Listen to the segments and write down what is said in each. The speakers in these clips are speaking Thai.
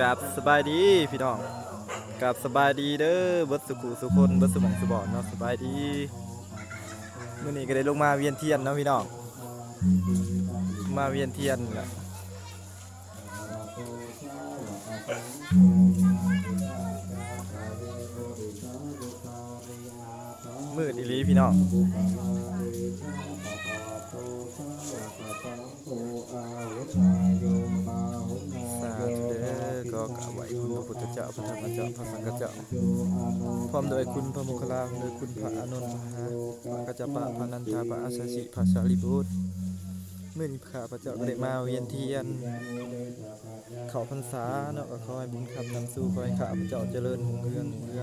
กับสบายดีพี่น้องกับสบายดีเด้อเบิดสุขุสุคนเบิดสมองสบอนเนาะสบายดีมื้อนี้ก็ได้ลงมาเวียนเทียนเนาะพี่น้องมาเวียนเทียนแหละมืดอีลีพี่น้องสาธุ คุณพระพุทธเจ้าพระธรรมเจ้าพระสังฆเจ้าพร้อมโดยคุณพระมุคลาโดยคุณพระอานนท์มหาพระกัจจปะพระนันทาพระอาชาชิพระสารีบุตรเมื่อนี้ข้าพระเจ้าก็ได้มาเวียนเทียน เขาพรรษาเนาะก็ขอให้บุญคำนำสู่ขอให้ข้าพระเจ้าเจริญรุ่งเรืองรุ่งเรือ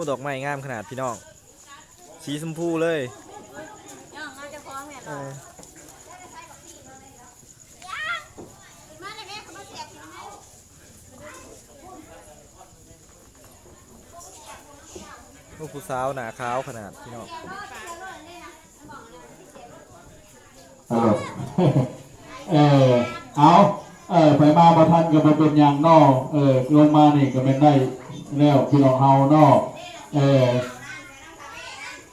อ้ดอกไม้งามขนาดพี่น้อง สีชมพูเลยย่องเอาเจะฟ้าของแม่เอต่ออมาเลยแม่เขามาเสียบอยู่ไหมลูกผู้สาวหนาขาวขนาดพี่น้องเออเออเอาเออไปมาประทันก็มาเป็นอย่างนอกเออลงมานี่ก็เป็นได้แล้วพี่น้องเฮานอก เออ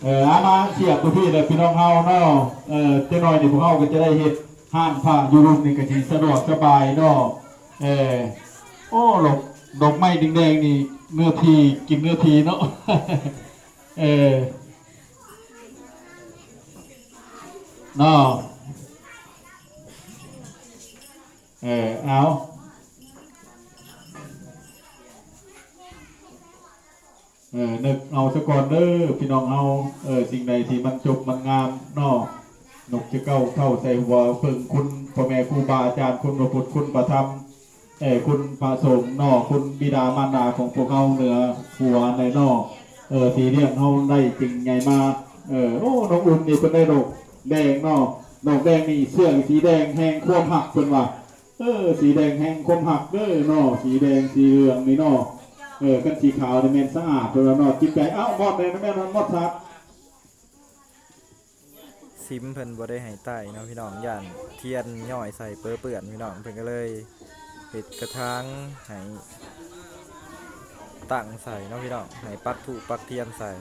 เอออามาเสียบตัวพี่เลยพี่น้องเฮาเนอกเออเจ้าน้อยนี่พวกเฮาก็จะได้เฮ็ดห้านผ้าอยู่รุ่มนี่ก็สิสะดวกสบายเนาะเออโอ้ดอกดอกไม้แดงๆนี่เนื้อทีกินเนื้อทีเนาะเออเนาะเออเอา ออนึกเอาสะก่อนเด้อพี่น้องเอาเออสิ่งใดที่มันจบมันงามนอกนกจะเก้าเข้าใส่หัวเพิ่งคุณพ่อแม่ครูบาอาจารย์คุณพระพุทธคุณประธรรมเออคุณพระสงฆ์นอกคุณบิดามารดาของพวกเขาเหนือหัวในนอกเออสีเรียงเขาได้จริงไงมาเออโอ้น้องอุ่นนี่เป็นได้ดอกแดงนอกดอกแดงนี่เสื้อสีแดงแห้งควมหักเป็นว่าเออสีแดงแห้งคมหักเด้อนาะสีแดงสีเหลืองนี่นาะ เออกันสีขาวนี่แม่นสะอาดเราเนาะจิตใจเอ้ามอดเลยนะแม่นมันมอดซักซิมเพิ่นบ่ได้ให้ใต้เนาะพี่น้องย่านเทียนย่อยใส่เปื้อเปื่อนพี่น้องเพิ่นก็เลยเฮ็ดกระถางให้ตั้งใส่เนาะพี่น้องให้ปักถูกปักเทียนใส่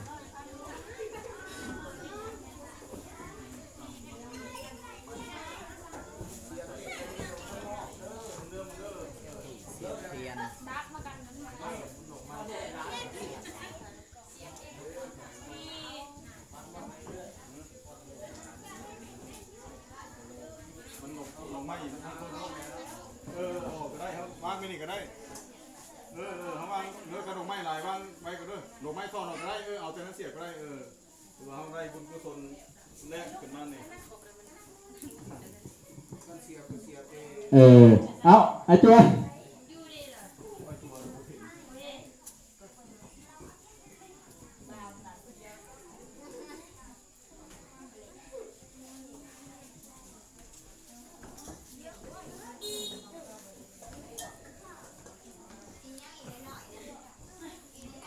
เออโอ้ก็ได้ครับวางไปนี่ก็ได้ เออเออเขาวางเนื้อกระดงไม้หลายวางไว้ก็ได้ดอกไม้ซ่อนออกก็ได้เออเอาแต่นั้นเสียบก็ได้เออหรือว่าเขาได้บุญกุศลแรกขึ้นมาเนี่ย เออ เอาไอ้จวน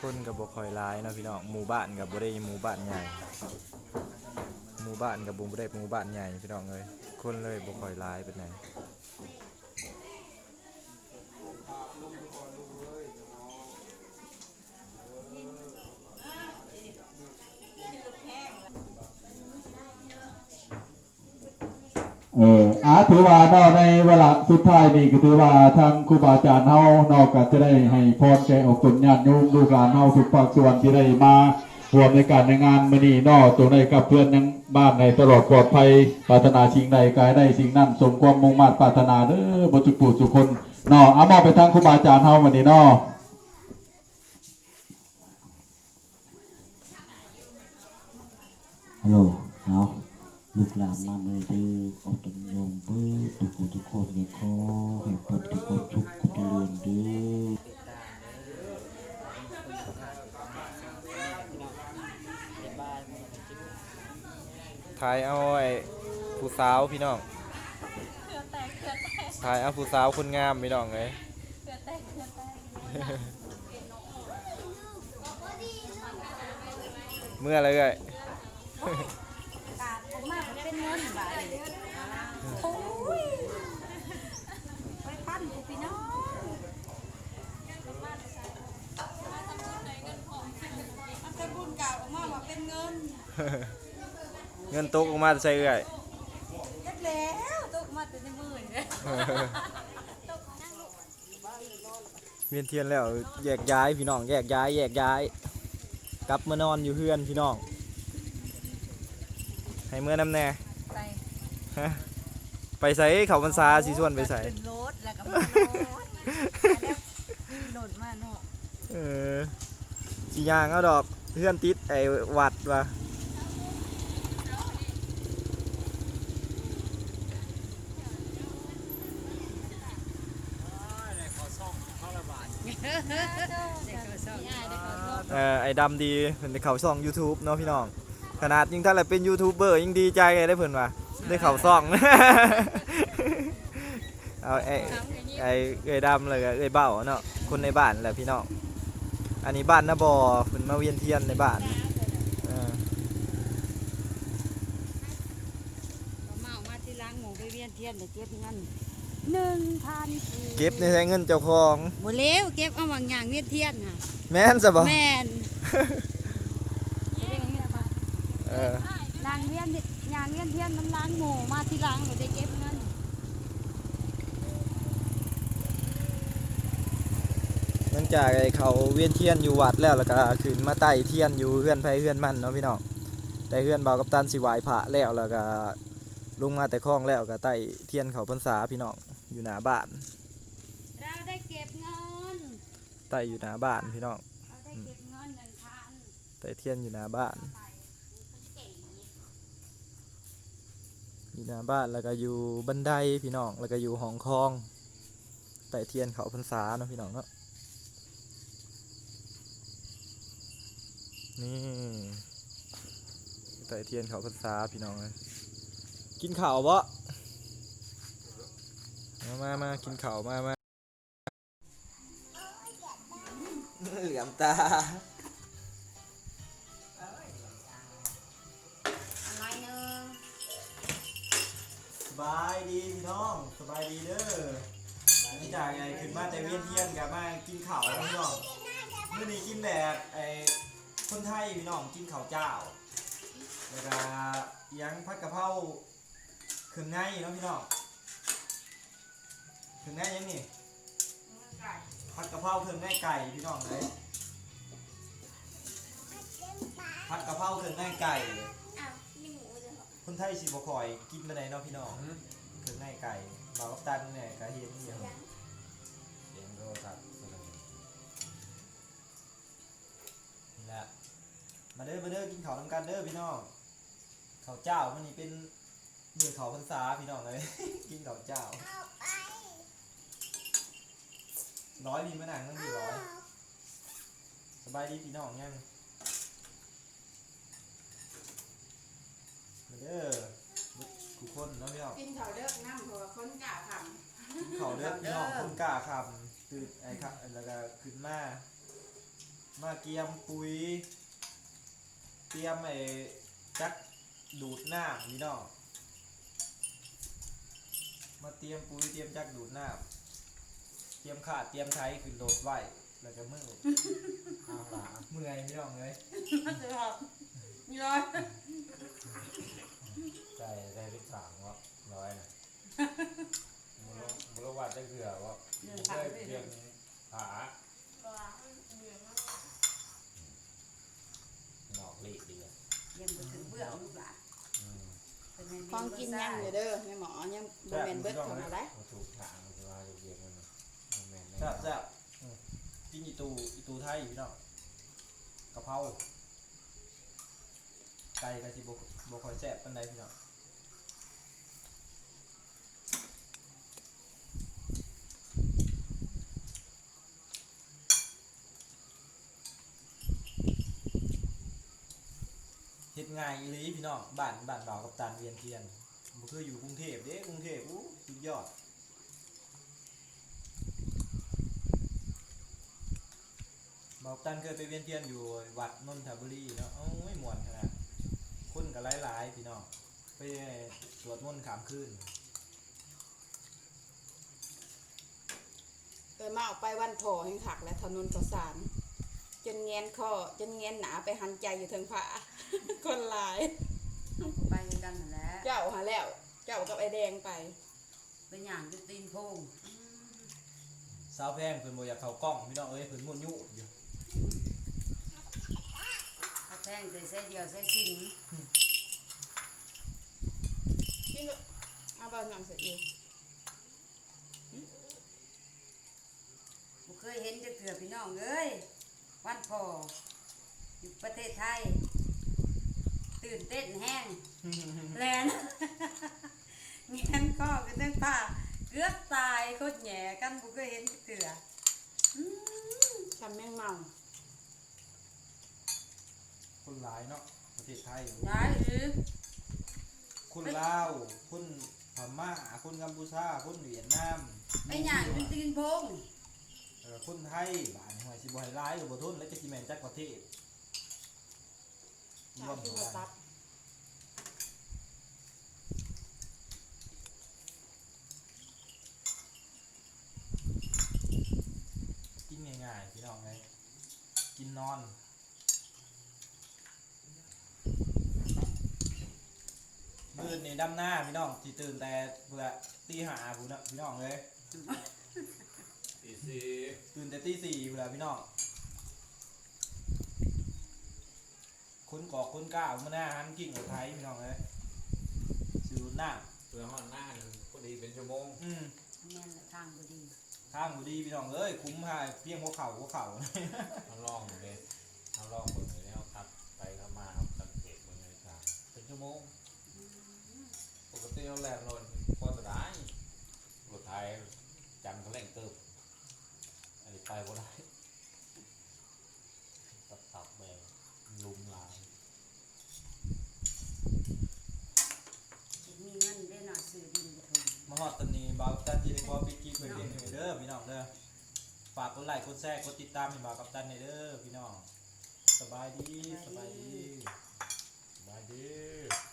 คนก็บ่ค่อยหลายเนาะพี่น้องหมู่บ้านก็บ่ได้หมู่บ้านใหญ่หมู่บ้านก็บ่ได้หมู่บ้านใหญ่พี่น้องเอ้ยคนเลยบคอยหลายปานใด ถือว่าเนอในเวลาสุดท้ายนี่ก็ถือว่าทางครูบาอาจารย์เฮานอกก็จะได้ให้พรแก่ออกตนญาติโยมลูกหลานเฮาทุกภาคส่วนที่ได้มาร่วมในการในงานมื้อนี้เนอตัวในกับเพื่อนยังบ้านในตลอดปลอดภัยปรารถนาสิ่งใดกายได้สิ่งนั้นสมความมุ่งมั่นปรารถนาเด้อบ่จุกผู้ทุกคนเนอเอามอบไปทางครูบาอาจารย์เฮาวันนี้เนอฮัลโหลเอา ลูกหลานมาเลยเด้อเอาตนโยมเบิดทุกคนทุกคนเนี่ยขอให้เปิดทุกคนทุกคนเจริญเด้อถ่ายเอาไอ้ผู้สาวพี่น้องถ่ายเอาผู้สาวคนงามพี่น้องเลยเมื่อไรเอ่ย โอ้ยไปปั้นกูพี่น้องมันเป็นบุญเก่าออกมาว่าเป็นเงินเงินตกออกมาจะใช่เอ่ยยัดแล้วตกมาแต่ในมือเนี่ยเวียนเทียนแล้วแยกย้ายพี่น้องแยกย้ายแยกย้าย กลับมานอนอยู่เพื่อนพี่น้องให้เมื่อน้ำแน่ ฮะไปใส่เขาพรรษาสีส่วนไปใส่ ขึ้นรถแล้วก็มานอนแล้วโดดมาเนาะเออสียางเอาดอกเพื่อนติดไอ้วัดว่ะเออไอ้ดำดีเป็นได้เขาซ่อง YouTube เนาะพี่น้อง ขนาดยิ่งถ้าอะไรเป็นยูทูบเบอร์ยิ่งดีใจเลยได้เพิ่นว่า ได้เขาซ่องเอาไอ้ไอ้ไอ้ดำเลยก็ไอ้เบ้าเนาะคนในบ้านแหละพี่น้องอันนี้บ้านนาบอเพิ่นมาเวียนเทียนในบ้านเออเมามาที่ล้างหมูไปเวียนเทียนเดี๋ยวเก็บเงินหนึ่งพันเก็บในใช้เงินเจ้าของหมดแล้วเก็บเอาบางอย่างเวียนเทียนค่ะแม่นซะบ่แม่นเออล้างเวียนยางเวียนเทียนน้ำล้างหมูมาที่ล้างเดี๋ยวได้เก็บเงินหลังจากไอ้เขาเวียนเทียนอยู่วัดแล้วแล้วก็ขึ้นมาไต่เทียนอยู่เฮือนไผเฮือนมันเนาะพี่น้องไต่เฮือนเบากับตันสิไหวพระแล้วแล้วก็ลงมาแต่คลองแล้วก็ไต่เทียนเขาพรรษาพี่น้องอยู่หน้าบ้าน เราได้เก็บเงินไต่อยู่หน้าบ้านพี่น้องเราได้เก็บเงินหนึ่งพันไต่เทียนอยู่หน้าบ้าน อยู่หน้าบ้านแล้วก็อยู่บันไดพี่น้องแล้วก็อยู่ห้องคลองไต่เทียนเขาพรรษาเนาะพี่น้องเนาะนี่ไต่เทียนเขาพรรษาพี่น้องเลยกินข้าวบ่มามามากินข้าวมามาเหลี่ยมตา บายดีพี่น้องสบายดีเด้อหลังจากไงขึ้นมาแต่เวียนเทียนกับมากินข้าวพี่น้องเมื้อนี้กินแบบไอ้คนไทยพี่น้องกินข้าวเจ้าแล้วก็ยังผัดกะเพราเครื่องในเนาะพี่น้องเครื่องในยังนี่ผัดกะเพราเครื่องในไก่พี่น้องเลยผัดกะเพราเครื่องในไก่าวนี่ คนไทยสิบ่คอยกินมาไหนเนาะพี่น้องเครื่องในไก่เบากับตันเนี่ยก็เห็นอยู่เสียงโทรศัพท์นี่แหละมาเด้อมาเด้อกินข้าวน้ำกันเด้อพี่น้องข้าวเจ้ามันนี่เป็นมือข้าวพรรษาพี่น้องเลย กินข้าวเจ้าร้อยมีมะนางต้องมีร้อยสบายดีพี่น้องยังมา เด้อทุกคนเนาะพี่น้องกินข้าวเลิกน้ำเพราะว่าคนกล้าทเขาเด้อพี่น้องคนกล้าคำตื่นไอ้ครับแล้วก็ขึ้นมา มาเกียมปุ๋ย เตรียมไอ้จักดูดน้ำพี่น้องมาเตรียมปุ๋ยเตรียมจักดูดน้ำเตรียมขาดเตรียมไทยขึ้นโดดไว้แล้วก็มือ เอาหลาเมื่อยพี่น้องเลยำ มันจะแบบย้อยใจได้ลิขสามวะร้อยนะบุรุบุรุวัดได้เผื่อว่าเรื่องบุผัเคกยด้เพียงผาหนอกลีกดีอะยังบ่ถึงเบื่อลูกหลานอืมเป็นแม่ของกินยังอยู่เด้อแม่หมอยังบ่แม่นเบิดของอะไรมาถูกทางคือว่าเรียกมันมันแม่นแซ่บแซ่บกินอีตูอีตูไทยพี่น้องกะเพรา ไก่กะสิบ่บ่ค่อยแซ่บปานใดพี่น้องเฮ็ดง่ายอีหลีพี่น้องบ้านบ้านบ่ากับตาลเวียนเทียนบ่คืออยู่กรุงเทพเด้กรุงเทพอู้สุดยอดบอกตันเคยไปเวียนเทียนอยู่วัดนนทบุรีเนาะโอ้ยมวนขนาด คนก็หลายๆพี่น้องไปสวดมนต์ขามคืนเคยมาออกไปวันโถแห่งขักและถนนประสาน จนเงียนคอจนเงียนหนาไปหันใจอยู่เทิงผา คนหลาย ไปกันนั่นแหละเจ้าหาแล้ว เจ้ากับไอแดงไปเป็นอย่างจะตีนโพงสาวแพงเพิ่นบ่อยากเข้ากล้องพี่น้องเอ้ยเพิ่นมุ่นยุอยู่ ถ้าแท่งใส่เส้เดียวใส่ชิ้นกินเถอะเอาบ้านน้ำเสร็จอยู่บ่เคยเห็นจะเถื่อพี่น้องเอ้ยวันพออยู่ประเทศไทย ตื่นเต้นแห้งแลนเงี้ยก็เป็นเรื่องป่าเกือบตายโคตรแหย่กันบุก็เห็นเถื่ออืมทำแมงเมา คนหลายเนาะประเทศไทยย้ายหรือคนลาวคนพม่าคนกัมพูชาคนเวียดนามไปหย่างเป็นตีนโพงเออคนไทยบ้านหอยสิบ่ให้หลายก็บ่ทนแล้วจะสิแม่นจักประเทศรชาววมที่หัมาวตับกินง่ายๆพี่น้องเอ้ยกินนอน มื่นนี่ดำหน้าพี่น้องที่ตื่นแต่เพื่อตีหาผู้นะพี่น้องเลยตีสี่ตื่นแต่ตีสี่เพื่อพี่น้องคนกอกคนก้าวมาหน้าหันกิ่งกับไทยพี่น้องเลยสิวหน้าเพื่อห้องหน้าพอดีเป็นชั่วโมงอืมแม่นละทางบ่ดีทางบุดีพี่น้องเอ้ยคุ้มหายเพียงหัวเข่าหัวเข่าเขาลองเลยเขาลองเบิ่งเลยแล้วครับ ไปเข้ามาครับสังเกตเบิ่งเลยครับเป็นชั่วโมงปก ติเราแลกรถพอจะได้รถไทยจันทร์เขาแรงเติบอันนี้ไปบ่ได้ตับตับแบงลุมหลายมีเงินได้หน่อยซื้อดินจะถูกมาฮอดตอนนี้บ่าวกัปตันจีได้พอปิดคลิปไปเพียงเท่านี้เด้อพี่น้องเด้อฝากกดไลค์กดแชร์กดติดตามให้บ่าวกัปตันในอยเด้อพี่น้องสบายดีสบายดีบายดี